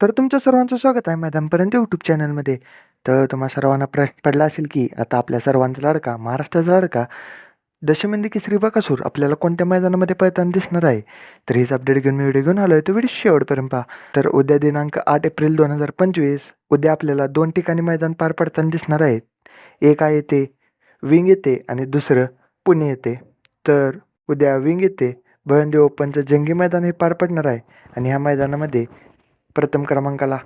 तर तुमचं सर्वांचं स्वागत आहे मैदानपर्यंत यूट्यूब चॅनलमध्ये. तर तुम्हा सर्वांना प्रश्न पडला असेल की आता आपल्या सर्वांचा लाडका महाराष्ट्राचा लाडका दशमिंदी केसरी बकासूर आपल्याला कोणत्या मैदानामध्ये पळताना दिसणार आहे? तर हीच अपडेट घेऊन मी व्हिडिओ घेऊन आलो आहे तो व्हिडिओ शेवटपर्यंत पहा. तर उद्या दिनांक आठ एप्रिल दोन हजार पंचवीस उद्या आपल्याला दोन ठिकाणी मैदान पार पडताना दिसणार आहेत एक आहे ते विंग येते आणि दुसरं पुणे येते. तर उद्या विंग येते. भयंदेव ओपनचं जंगी मैदान हे पार पडणार आहे. आणि ह्या मैदानामध्ये प्रथम क्रमांकाला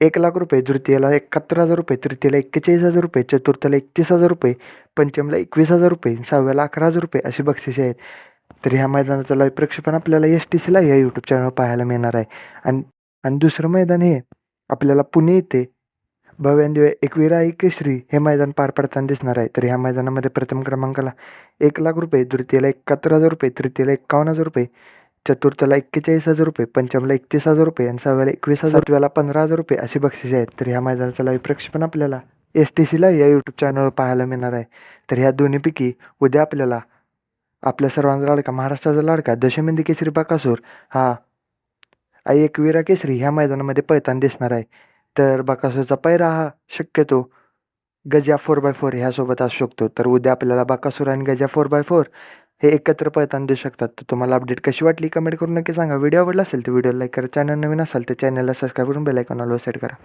एक लाख रुपये द्वितीयाला एकाहत्तर हजार रुपये तृतीयाला एक्केचाळीस हजार रुपये चतुर्थाला एकतीस हजार रुपये पंचमला एकवीस हजार रुपये सहाव्याला अकरा हजार रुपये अशी बक्षिसे आहेत. तर ह्या मैदानाचं लाईव्ह प्रक्षेपण आपल्याला एस टी सीला या यूट्यूब चॅनलवर पाहायला मिळणार आहे. आणि आणि दुसरं मैदान हे आपल्याला पुणे येथे भव्यान एकविरा केसरी हे मैदान पार पडताना दिसणार आहे. तर ह्या मैदानामध्ये प्रथम क्रमांकाला एक लाख रुपये तृतीयाला एकाहत्तर हजार रुपये तृतीयाला एकावन्न हजार रुपये चतुर्थला एक्केचाळीस हजार रुपये पंचमला एकतीस हजार रुपये आणि सहाव्याला एकवीस हजार सातव्याला पंधरा हजार रुपये अशी बक्षिसे आहेत. तर ह्या मैदानाचं लाईव्ह प्रक्षेपण आपल्याला एस टी सीला या यूट्यूब चॅनलवर पाहायला मिळणार आहे. तर ह्या दोन्हीपैकी उद्या आपल्याला आपल्या सर्वांचा लाडका महाराष्ट्राचा लाडका दशमिंदी केसरी बकासूर हा आई एकवीरा केसरी ह्या मैदानामध्ये पळताना दिसणार आहे. तर बकासूरचा पैरा हा शक्यतो गजा फोर बाय फोर ह्यासोबत असू शकतो. तर उद्या आपल्याला बकासूर आणि गजा फोर बाय फोर हे एकत्र पळताना देऊ शकतात. तर तुम्हाला अपडेट कशी वाटली कमेंट करून नक्की सांगा. व्हिडिओ आवडला असेल तर व्हिडिओ लाईक करा. चॅनल नवीन असेल तर चॅनलला सबस्क्राईब करून बेलायकॉनला सेट करा.